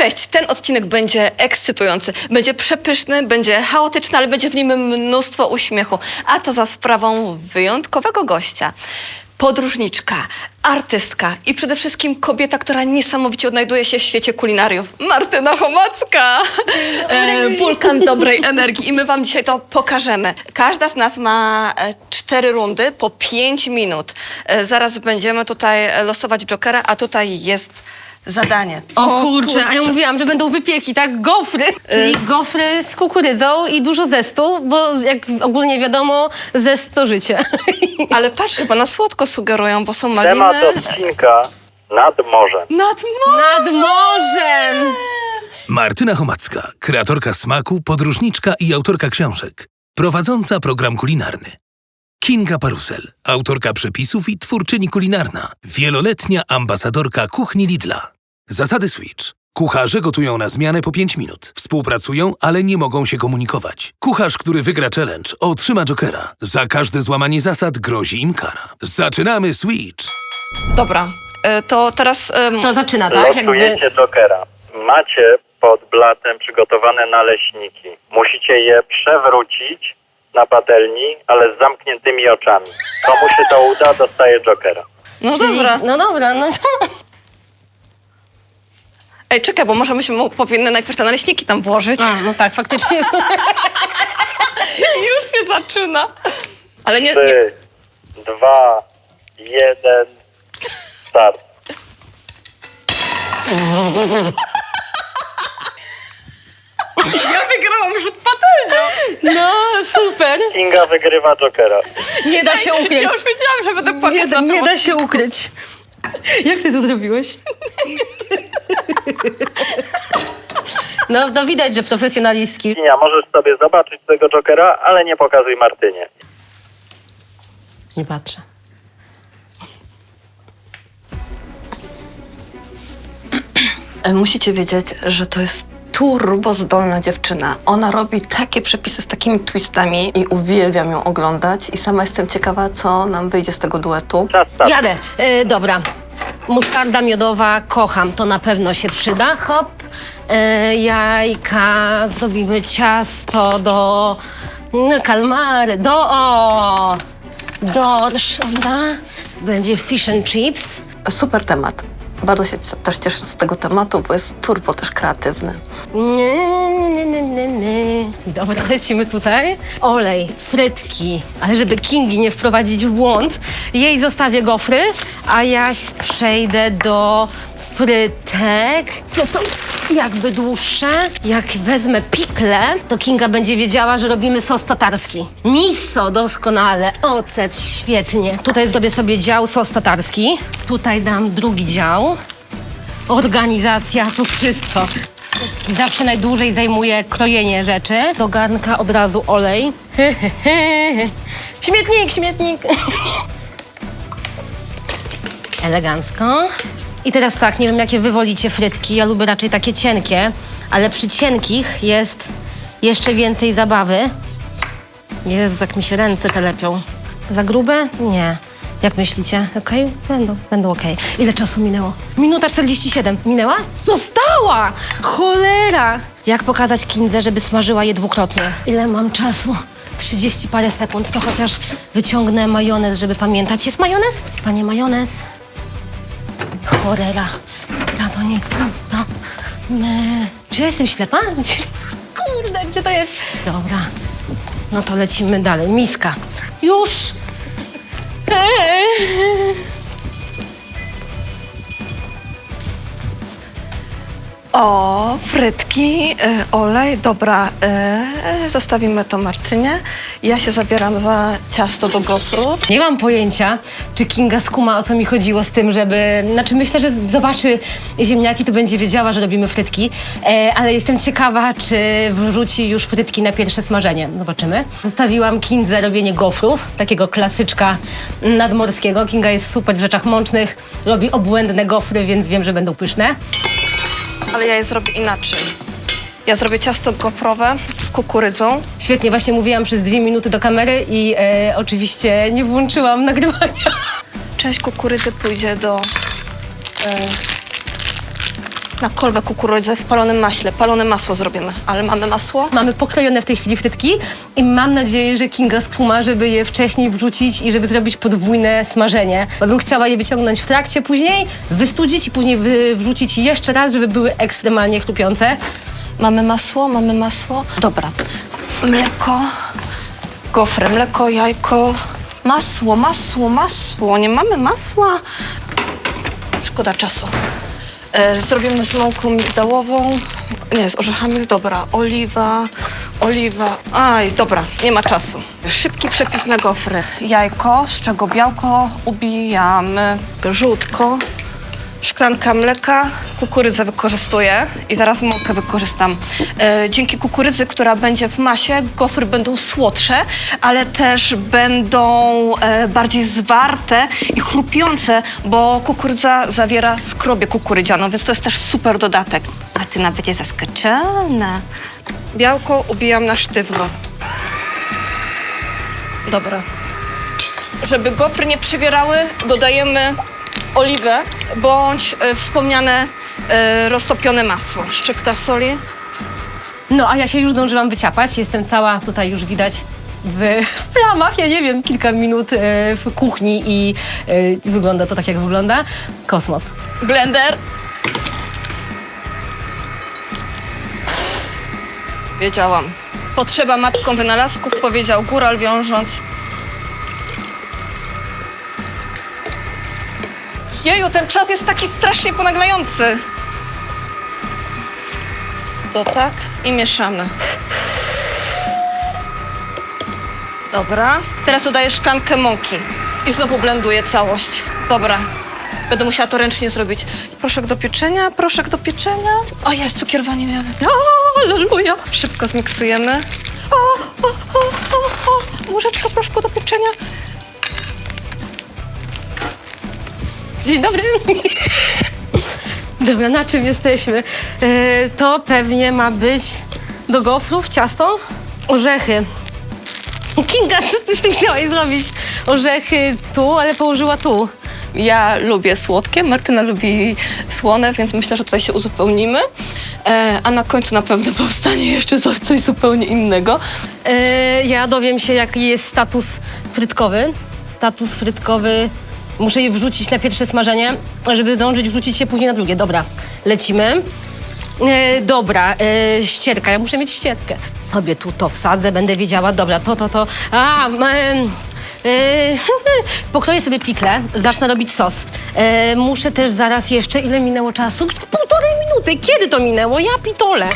Cześć, ten odcinek będzie ekscytujący. Będzie przepyszny, będzie chaotyczny, ale będzie w nim mnóstwo uśmiechu. A to za sprawą wyjątkowego gościa. Podróżniczka, artystka i przede wszystkim kobieta, która niesamowicie odnajduje się w świecie kulinariów. Martyna Chomacka! E, wulkan dobrej energii i my wam dzisiaj to pokażemy. Każda z nas ma e, cztery rundy po pięć minut. E, zaraz będziemy tutaj e, losować jokera, a tutaj jest zadanie. O, kurczę, a ja mówiłam, że będą wypieki, tak? Gofry. Czyli gofry z kukurydzą i dużo zestu, bo jak ogólnie wiadomo, zest to życie. Ale patrz, chyba na słodko sugerują, bo są maliny. Temat odcinka nad morzem. Nad morzem! Nad morzem! Martyna Chomacka, kreatorka smaku, podróżniczka i autorka książek. Prowadząca program kulinarny. Kinga Parusel, autorka przepisów i twórczyni kulinarna. Wieloletnia ambasadorka kuchni Lidla. Zasady Switch. Kucharze gotują na zmianę po 5 minut. Współpracują, ale nie mogą się komunikować. Kucharz, który wygra challenge, otrzyma jokera. Za każde złamanie zasad grozi im kara. Zaczynamy Switch! Dobra, e, to teraz... em, To zaczyna, tak? Jakby... Losujecie jokera. Macie pod blatem przygotowane naleśniki. Musicie je przewrócić na patelni, ale z zamkniętymi oczami. Komu się to uda, dostaje jokera. No Czyli, dobra. no dobra, no to... Ej, czekaj, bo może myśmy mu powinny najpierw te naleśniki tam włożyć. A, no tak, faktycznie. Już się zaczyna. Ale nie... nie... Trzy, dwa, jeden, start. Ja wygrałam rzut patelnią. No, super. Kinga wygrywa jokera. Nie da się ukryć. Ja już wiedziałam, że będę płakać Nie, za nie tym da się ukryć. Jak ty to zrobiłeś? No, no widać, że profesjonalistki. Kinia, możesz sobie zobaczyć tego jokera, ale nie pokazuj Martynie. Nie patrzę. E, Musicie wiedzieć, że to jest turbo zdolna dziewczyna. Ona robi takie przepisy z takimi twistami i uwielbiam ją oglądać i sama jestem ciekawa, co nam wyjdzie z tego duetu. Czas. Jadę. E, dobra. Mustarda miodowa, kocham, to na pewno się przyda. Hop. E, jajka, zrobimy ciasto do mm, kalmary, do o, dorszada. Będzie fish and chips. Super temat. Bardzo się też cieszę z tego tematu, bo jest turbo też kreatywny. Nie, nie, nie, nie, nie. Dobra, lecimy tutaj. Olej, frytki, ale żeby Kingi nie wprowadzić w błąd, jej zostawię gofry, a ja przejdę do frytek. Jakby dłuższe. Jak wezmę pikle, to Kinga będzie wiedziała, że robimy sos tatarski. Miso doskonale, ocet świetnie. Tutaj zrobię sobie dział sos tatarski. Tutaj dam drugi dział. Organizacja, to wszystko. Zawsze najdłużej zajmuje krojenie rzeczy. Do garnka od razu olej. śmietnik, śmietnik. Elegancko. I teraz tak, nie wiem jakie wy wolicie frytki, ja lubię raczej takie cienkie, ale przy cienkich jest jeszcze więcej zabawy. Jezu, jak mi się ręce telepią. Za grube? Nie. Jak myślicie? Okej? Będą, będą okej. Ile czasu minęło? Minuta 47. Minęła? Została! Cholera! Jak pokazać Kindze, żeby smażyła je dwukrotnie? Ile mam czasu? 30 parę sekund, to chociaż wyciągnę majonez, żeby pamiętać. Jest majonez? Panie majonez. Cholera. A to nie... To... Czy ja jestem ślepa? Gdzie- Kurde, gdzie to jest? Dobra. No to lecimy dalej. Miska. Już! O, frytki, e, olej, dobra, e, zostawimy to Martynie. Ja się zabieram za ciasto do gofru. Nie mam pojęcia, czy Kinga skuma, o co mi chodziło z tym, żeby... Znaczy myślę, że zobaczy ziemniaki, to będzie wiedziała, że robimy frytki, e, ale jestem ciekawa, czy wrzuci już frytki na pierwsze smażenie. Zobaczymy. Zostawiłam Kindze robienie gofrów, takiego klasyczka nadmorskiego. Kinga jest super w rzeczach mącznych, robi obłędne gofry, więc wiem, że będą pyszne. Ale ja je zrobię inaczej. Ja zrobię ciasto gofrowe z kukurydzą. Świetnie, właśnie mówiłam przez dwie minuty do kamery i e, oczywiście nie włączyłam nagrywania. Część kukurydzy pójdzie do, e, Na kolbę kukurydzę w palonym maśle. Palone masło zrobimy. Ale mamy masło? Mamy pokrojone w tej chwili frytki i mam nadzieję, że Kinga skuma, żeby je wcześniej wrzucić i żeby zrobić podwójne smażenie. Bo bym chciała je wyciągnąć w trakcie później, wystudzić i później wrzucić jeszcze raz, żeby były ekstremalnie chrupiące. Mamy masło, mamy masło. Dobra. Mleko, gofry, mleko, jajko, masło, masło, masło. Nie mamy masła. Szkoda czasu. E, zrobimy z migdałową. Nie, z orzechami. Dobra, oliwa, oliwa. Aj, dobra, nie ma czasu. Szybki przepis na gofry. Jajko, z czego białko ubijamy. Żółtko, Szklanka mleka, kukurydzę wykorzystuję i zaraz mąkę wykorzystam. E, dzięki kukurydzy, która będzie w masie, gofry będą słodsze, ale też będą e, bardziej zwarte i chrupiące, bo kukurydza zawiera skrobię kukurydzianą, więc to jest też super dodatek. Martyna będzie zaskoczona. Białko ubijam na sztywno. Dobra. Żeby gofry nie przywierały, dodajemy oliwę bądź e, wspomniane e, roztopione masło. Szczypta soli. No, a ja się już zdążyłam wyciapać. Jestem cała tutaj już widać w plamach, ja nie wiem, kilka minut e, w kuchni i e, wygląda to tak, jak wygląda. Kosmos. Blender. Wiedziałam. Potrzeba matką wynalazków, powiedział góral wiążąc. Jeju, ten czas jest taki strasznie ponaglający. To tak i mieszamy. Dobra. Teraz dodaję szklankę mąki i znowu blenduję całość. Dobra. Będę musiała to ręcznie zrobić. Proszek do pieczenia, proszek do pieczenia. O, jest cukier waniliowy. O, Alleluja. Szybko zmiksujemy. O, o, o, o, o. Proszku do pieczenia. Dzień dobry. Dobra, na czym jesteśmy? E, to pewnie ma być do gofrów ciasto, orzechy. Kinga, co ty z tym chciałaś zrobić? Orzechy tu, ale położyła tu. Ja lubię słodkie, Martyna lubi słone, więc myślę, że tutaj się uzupełnimy. E, a na końcu na pewno powstanie jeszcze zo- coś zupełnie innego. E, ja dowiem się, jaki jest status frytkowy. Status frytkowy. Muszę je wrzucić na pierwsze smażenie, żeby zdążyć wrzucić je później na drugie. Dobra, lecimy. E, dobra, e, ścierka. Ja muszę mieć ścierkę. Sobie tu to wsadzę, będę wiedziała. Dobra, to, to, to. A, e, e, pokroję sobie pikle, zacznę robić sos. E, muszę też zaraz jeszcze, ile minęło czasu? Półtorej minuty. Kiedy to minęło? Ja pitole.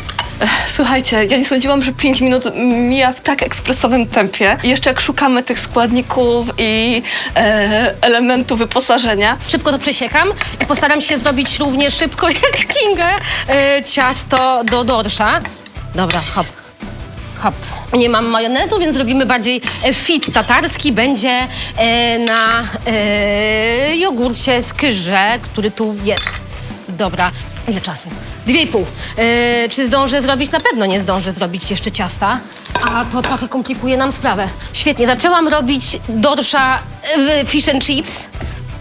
Słuchajcie, ja nie sądziłam, że 5 minut mija w tak ekspresowym tempie. Jeszcze jak szukamy tych składników i e, elementów wyposażenia. Szybko to przesiekam i postaram się zrobić równie szybko jak Kinga e, ciasto do dorsza. Dobra, hop. Hop. Nie mam majonezu, więc zrobimy bardziej e, fit tatarski. Będzie e, na e, jogurcie z kyże, który tu jest. Dobra, ile czasu? Dwie i pół. E, czy zdążę zrobić? Na pewno nie zdążę zrobić jeszcze ciasta, a to trochę komplikuje nam sprawę. Świetnie, zaczęłam robić dorsza w fish and chips,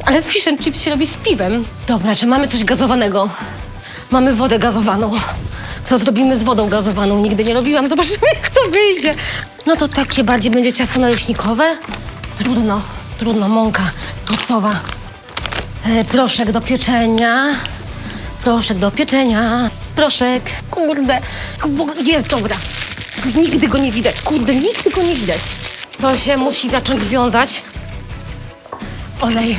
ale fish and chips się robi z piwem. Dobra, czy mamy coś gazowanego? Mamy wodę gazowaną. To zrobimy z wodą gazowaną. Nigdy nie robiłam. Zobaczymy, jak to wyjdzie. No to takie bardziej będzie ciasto naleśnikowe. Trudno, trudno. Mąka gotowa. E, proszek do pieczenia. Proszek do pieczenia. Proszek. Kurde. Jest dobra. Nigdy go nie widać. Kurde, nigdy go nie widać. To się musi zacząć wiązać. Olej.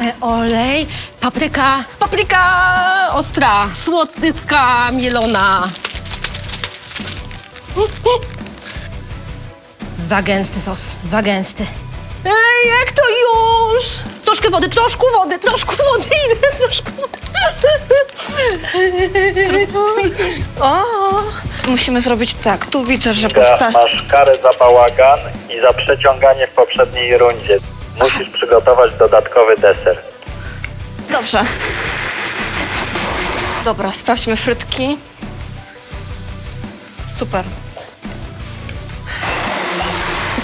E, olej. Papryka. Papryka ostra. Słodka, mielona. Za gęsty sos. Za gęsty. Ej, jak to już? Troszkę wody, troszkę wody, troszkę wody, idę, troszkę wody. O, musimy zrobić tak. Tu widzę, że posta... masz karę za bałagan i za przeciąganie w poprzedniej rundzie. Musisz przygotować dodatkowy deser. Dobrze. Dobra, sprawdźmy frytki. Super.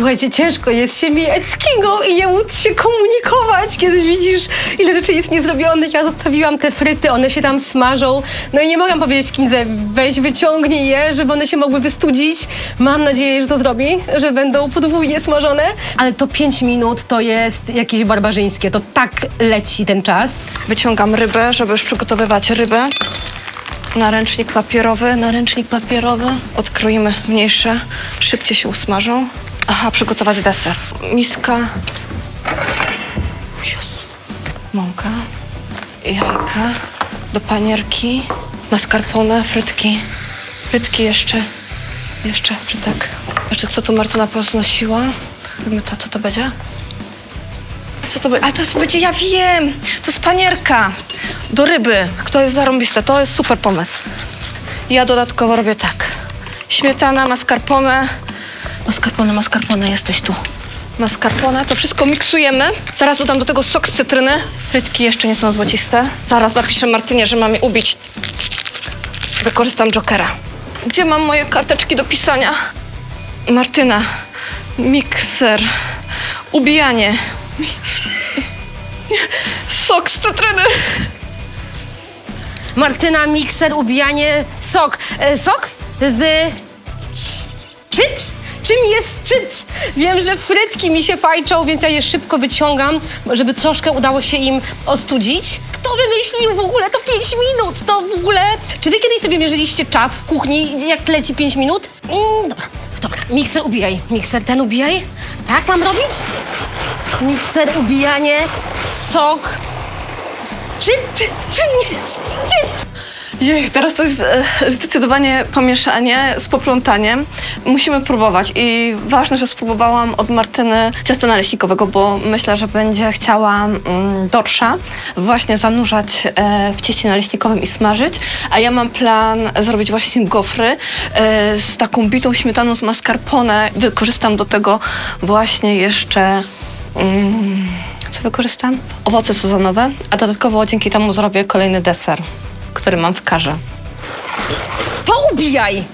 Słuchajcie, ciężko jest się mijać z Kingą i nie móc się komunikować, kiedy widzisz, ile rzeczy jest niezrobionych. Ja zostawiłam te fryty, one się tam smażą. No i nie mogłam powiedzieć Kindze, weź wyciągnij je, żeby one się mogły wystudzić. Mam nadzieję, że to zrobi, że będą podwójnie smażone. Ale to 5 minut to jest jakieś barbarzyńskie. To tak leci ten czas. Wyciągam rybę, żeby już przygotowywać rybę. Naręcznik papierowy, naręcznik papierowy. Odkroimy mniejsze, szybciej się usmażą. Aha, przygotować deser. Miska. Mąka. Jajka. Do panierki. Mascarpone, frytki. Frytki jeszcze. Jeszcze frytek. Jeszcze co tu Martyna poznosiła? To, co to będzie? Co to będzie? A to jest, będzie, ja wiem! To jest panierka do ryby. Kto jest zarąbiste? To jest super pomysł. Ja dodatkowo robię tak. Śmietana, mascarpone. Mascarpone, mascarpone, jesteś tu. Mascarpone, to wszystko miksujemy. Zaraz dodam do tego sok z cytryny. Frytki jeszcze nie są złociste. Zaraz napiszę Martynie, że mam je ubić. Wykorzystam jokera. Gdzie mam moje karteczki do pisania? Martyna, mikser, ubijanie, sok z cytryny. Martyna, mikser, ubijanie, sok. E, sok z czyt? Czym jest czyt? Wiem, że frytki mi się fajczą, więc ja je szybko wyciągam, żeby troszkę udało się im ostudzić. Kto wymyślił w ogóle to 5 minut? To w ogóle... Czy wy kiedyś sobie mierzyliście czas w kuchni, jak leci 5 minut? Mm, dobra, dobra. Mikser ubijaj. Mikser ten ubijaj. Tak mam robić? Mikser, ubijanie, sok, z czyt. Czym jest czyt? Jej, teraz to jest e, zdecydowanie pomieszanie z poplątaniem. Musimy próbować i ważne, że spróbowałam od Martyny ciasta naleśnikowego, bo myślę, że będzie chciała mm, dorsza właśnie zanurzać e, w cieście naleśnikowym i smażyć, a ja mam plan zrobić właśnie gofry e, z taką bitą śmietaną z mascarpone. Wykorzystam do tego właśnie jeszcze... Mm, co wykorzystam? Owoce sezonowe, a dodatkowo dzięki temu zrobię kolejny deser, który mam w karze. To ubijaj!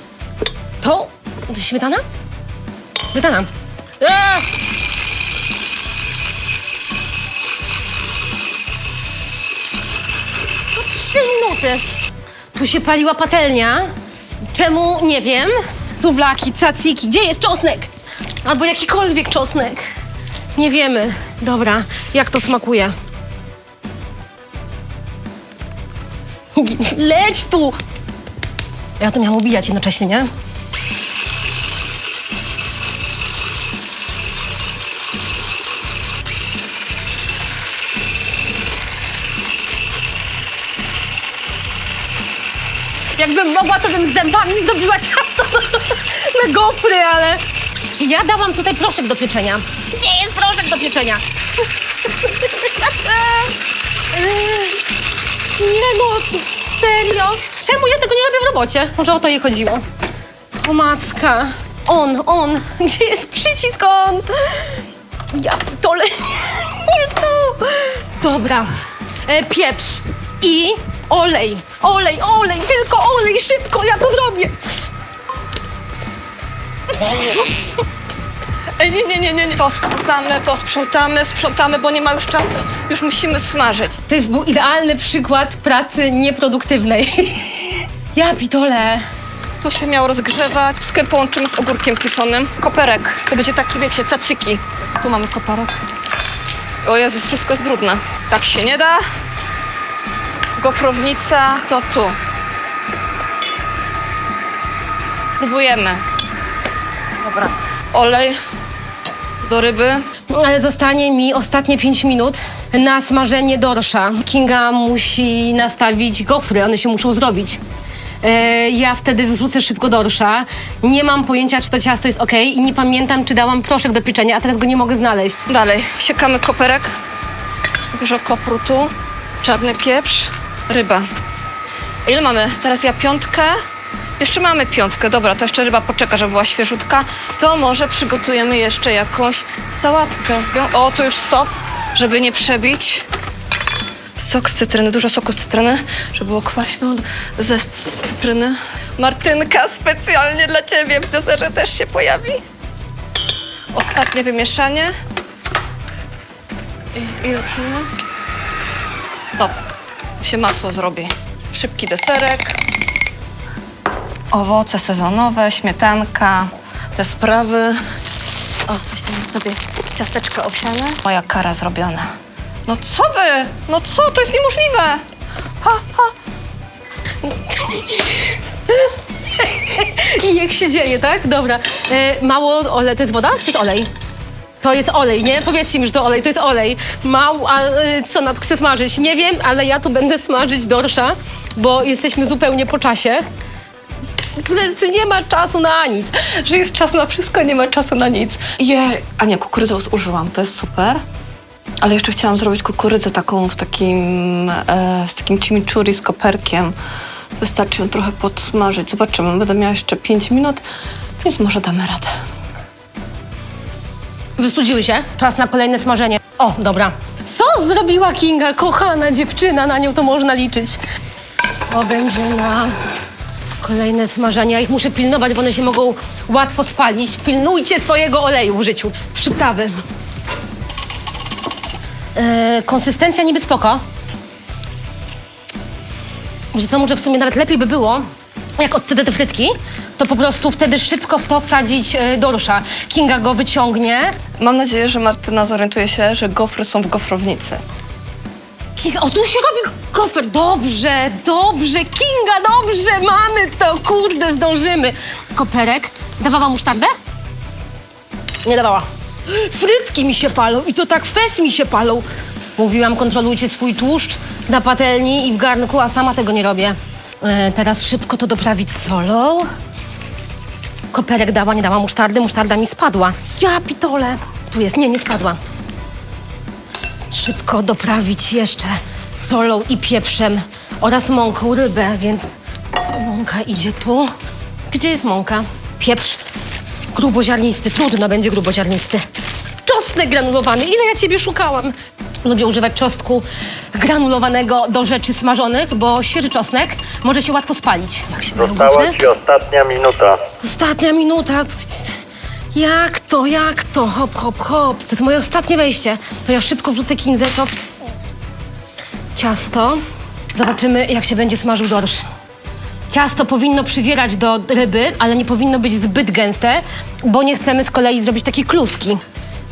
To... śmietana? Śmietana. Eee! To trzy minuty. Tu się paliła patelnia. Czemu? Nie wiem. Suwlaki, caciki. Gdzie jest czosnek? Albo jakikolwiek czosnek. Nie wiemy. Dobra, jak to smakuje? Leć tu! Ja to miałam ubijać jednocześnie, nie? Jakbym mogła, to bym zębami zdobiła ciasto na gofry, ale... Czy ja dałam tutaj proszek do pieczenia? Gdzie jest proszek do pieczenia? Nie no, serio? Czemu ja tego nie robię w robocie? Może o to jej chodziło. Pomacka. On, on. Gdzie jest przycisk on? Ja dole. Nie tu. Dobra. E, pieprz. I olej. Olej, olej, tylko olej, szybko, ja to zrobię. To sprzątamy, to sprzątamy, sprzątamy, bo nie ma już czasu. Już musimy smażyć. To jest był idealny przykład pracy nieproduktywnej. Ja pitole. Tu się miał rozgrzewać. Sker połączymy z ogórkiem kiszonym. Koperek. To będzie taki, wiecie, cacyki. Tu mamy koperek. O Jezus, wszystko jest brudne. Tak się nie da. Gofrownica to tu. Próbujemy. Dobra. Olej do ryby. Ale zostanie mi ostatnie 5 minut na smażenie dorsza. Kinga musi nastawić gofry, one się muszą zrobić. E, ja wtedy wrzucę szybko dorsza. Nie mam pojęcia, czy to ciasto jest ok i nie pamiętam, czy dałam proszek do pieczenia, a teraz go nie mogę znaleźć. Dalej, siekamy koperek, dużo koprutu, czarny pieprz, ryba. Ile mamy? Teraz ja piątkę. Jeszcze mamy piątkę, dobra, to jeszcze ryba poczeka, żeby była świeżutka. To może przygotujemy jeszcze jakąś sałatkę. O, tu już stop, żeby nie przebić. Sok z cytryny, dużo soku z cytryny, żeby było kwaśno. Zest z cytryny. Martynka specjalnie dla ciebie w deserze też się pojawi. Ostatnie wymieszanie. I, i ruczymy. Stop. Się masło zrobi. Szybki deserek. Owoce sezonowe, śmietanka, te sprawy. O, weźmiemy sobie ciasteczka owsiane. Moja kara zrobiona. No co wy? No co? To jest niemożliwe! Ha, ha. I niech się dzieje, tak? Dobra. E, mało olej. To jest woda czy to jest olej? To jest olej, nie? Powiedzcie mi, że to olej, to jest olej. Mało, a e, co, nad chcę smażyć? Nie wiem, ale ja tu będę smażyć dorsza, bo jesteśmy zupełnie po czasie. Tu nie ma czasu na nic. Że jest czas na wszystko, nie ma czasu na nic. Je, a nie, kukurydzę zużyłam, to jest super. Ale jeszcze chciałam zrobić kukurydzę taką w takim, e, z takim chimichurri z koperkiem. Wystarczy ją trochę podsmażyć. Zobaczymy, będę miała jeszcze 5 minut, więc może damy radę. Wystudziły się. Czas na kolejne smażenie. O, dobra. Co zrobiła Kinga? Kochana dziewczyna, na nią to można liczyć. To będzie na kolejne smażenie. Ja ich muszę pilnować, bo one się mogą łatwo spalić. Pilnujcie swojego oleju w życiu. Przyprawy. E, konsystencja niby spoko. Wiecie co, może w sumie nawet lepiej by było, jak odcedzę te frytki, to po prostu wtedy szybko w to wsadzić e, dorsza. Kinga go wyciągnie. Mam nadzieję, że Martyna zorientuje się, że gofry są w gofrownicy. O tu się robi kofer. Dobrze, dobrze, Kinga, dobrze, mamy to, kurde, zdążymy. Koperek, dawała musztardę? Nie dawała. Frytki mi się palą i to tak fest mi się palą. Mówiłam, kontrolujcie swój tłuszcz na patelni i w garnku, a sama tego nie robię. E, teraz szybko to doprawić solą. Koperek dała, nie dała musztardy, musztarda mi spadła. Ja pitole. Tu jest, nie, nie spadła. Szybko doprawić jeszcze solą i pieprzem oraz mąką rybę, więc mąka idzie tu. Gdzie jest mąka? Pieprz gruboziarnisty, trudno będzie gruboziarnisty. Czosnek granulowany, ile ja ciebie szukałam. Lubię używać czosnku granulowanego do rzeczy smażonych, bo świeży czosnek może się łatwo spalić. Jak się Została ci ostatnia minuta. Ostatnia minuta. Jak to, jak to? Hop, hop, hop. To jest moje ostatnie wejście. To ja szybko wrzucę kinzę, to ciasto. Zobaczymy, jak się będzie smażył dorsz. Ciasto powinno przywierać do ryby, ale nie powinno być zbyt gęste, bo nie chcemy z kolei zrobić takiej kluski.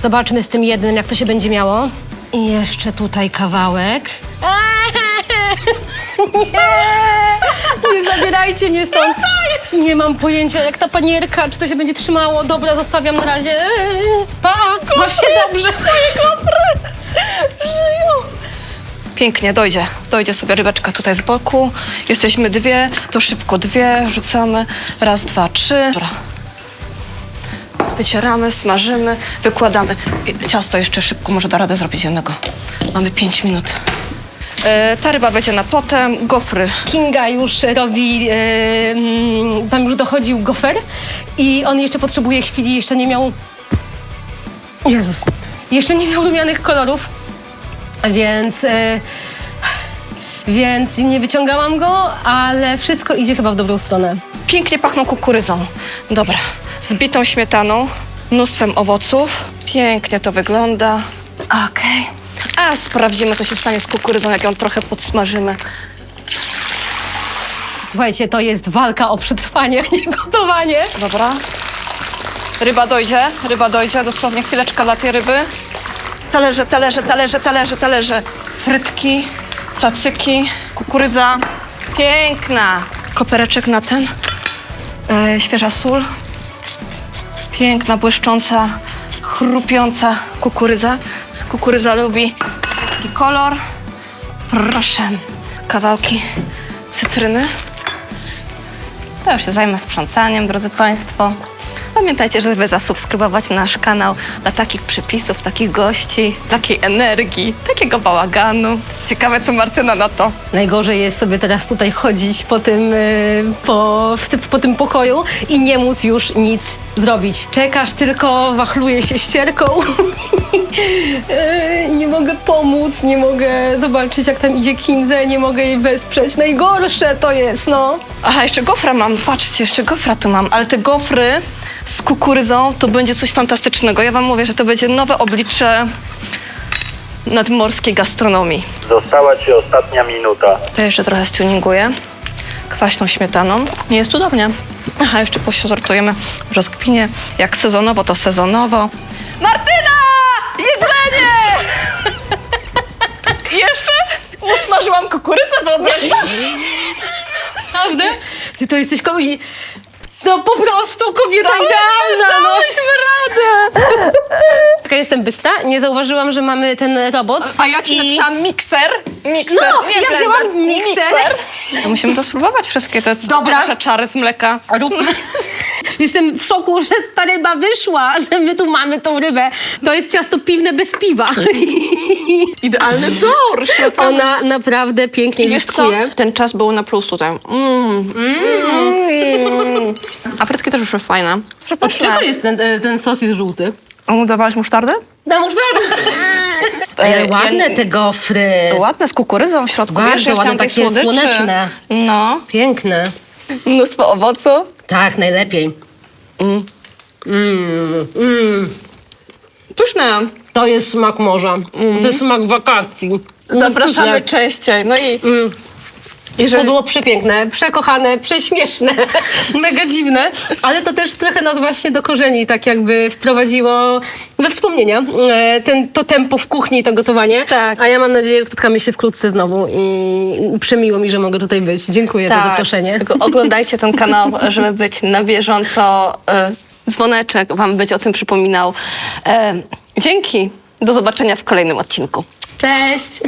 Zobaczmy z tym jednym, jak to się będzie miało. I jeszcze tutaj kawałek. Nie! Nie zabierajcie mnie stąd. Nie mam pojęcia, jak ta panierka, czy to się będzie trzymało. Dobra, zostawiam na razie. Pa! Baw się dobrze. Pięknie, dojdzie. Dojdzie sobie rybeczka tutaj z boku. Jesteśmy dwie, to szybko dwie wrzucamy. Raz, dwa, trzy. Dobra. Wycieramy, smażymy, wykładamy. I Ciasto jeszcze szybko, może da radę zrobić jednego. Mamy pięć minut. E, ta ryba będzie na potem, gofry. Kinga już robi, e, mm, tam już dochodził gofer i on jeszcze potrzebuje chwili, jeszcze nie miał, Jezus, jeszcze nie miał lubianych kolorów, więc, e, więc nie wyciągałam go, ale wszystko idzie chyba w dobrą stronę. Pięknie pachną kukurydzą. Dobra, z bitą śmietaną, mnóstwem owoców. Pięknie to wygląda. Okej. A sprawdzimy, co się stanie z kukurydzą, jak ją trochę podsmażymy. Słuchajcie, to jest walka o przetrwanie, a nie gotowanie. Dobra. Ryba dojdzie, ryba dojdzie, dosłownie chwileczka dla tej ryby. Talerze, talerze, talerze, talerze, talerze. Frytki, cacyki, kukurydza. Piękna. Kopereczek na ten. E, świeża sól. Piękna, błyszcząca, chrupiąca kukurydza. Kukurydza lubi taki kolor. Proszę. Kawałki cytryny. To już się zajmę sprzątaniem, drodzy Państwo. Pamiętajcie, żeby zasubskrybować nasz kanał dla takich przepisów, takich gości, takiej energii, takiego bałaganu. Ciekawe, co Martyna na to. Najgorzej jest sobie teraz tutaj chodzić po tym, y, po, w, ty- po tym pokoju i nie móc już nic zrobić. Czekasz tylko, wachluje się ścierką. Y, nie mogę pomóc, nie mogę zobaczyć, jak tam idzie Kinze, nie mogę jej wesprzeć. Najgorsze to jest, no. Aha, jeszcze gofra mam, patrzcie, jeszcze gofra tu mam, ale te gofry z kukurydzą to będzie coś fantastycznego. Ja wam mówię, że to będzie nowe oblicze nadmorskiej gastronomii. Została ci ostatnia minuta. To jeszcze trochę stuninguję kwaśną śmietaną. Nie jest cudownie. Aha, jeszcze posortujemy brzoskwinie. Jak sezonowo, to sezonowo. Martyna! Jedzenie! jeszcze usmażyłam kukurydzę, wyobraź Prawda? Ty to jesteś komuś... No po prostu kobieta idealna, no. radę! Taka jestem bystra, nie zauważyłam, że mamy ten robot. A ja ci i... napisałam mikser. Mikser. No, nie ja blender, wzięłam mikser. Musimy to spróbować, wszystkie te Dobra. nasze czary z mleka. Róbmy. Jestem w szoku, że ta ryba wyszła, że my tu mamy tą rybę. To jest ciasto piwne bez piwa. Idealny dorsz. Ona naprawdę pięknie Wiesz co? listkuje. Ten czas był na plus tutaj. Mm. Mm. A frytki też wyszły fajne. Od czego jest ten, e, ten sos jest żółty? A dawałaś musztardę? Na musztardę. Ale ładne te gofry. Ładne, z kukurydzą w środku. Bardzo Wiesz, ja ładne, chciałam tej takie słodyczy. słoneczne. No. Piękne. Mnóstwo owoców. Tak, najlepiej. Mm. Mm. Mm. Pyszne. To jest smak morza. To jest smak wakacji. Zapraszamy Pyszne. częściej. No i Mm. To jeżeli... było przepiękne, przekochane, prześmieszne, mega dziwne, ale to też trochę nas właśnie do korzeni tak jakby wprowadziło we wspomnienia. e, Ten, to tempo w kuchni i to gotowanie. Tak. A ja mam nadzieję, że spotkamy się wkrótce znowu i przemiło mi, że mogę tutaj być. Dziękuję za zaproszenie. Tak. Tylko oglądajcie ten kanał, żeby być na bieżąco. E, dzwoneczek wam będzie o tym przypominał. E, dzięki. Do zobaczenia w kolejnym odcinku. Cześć!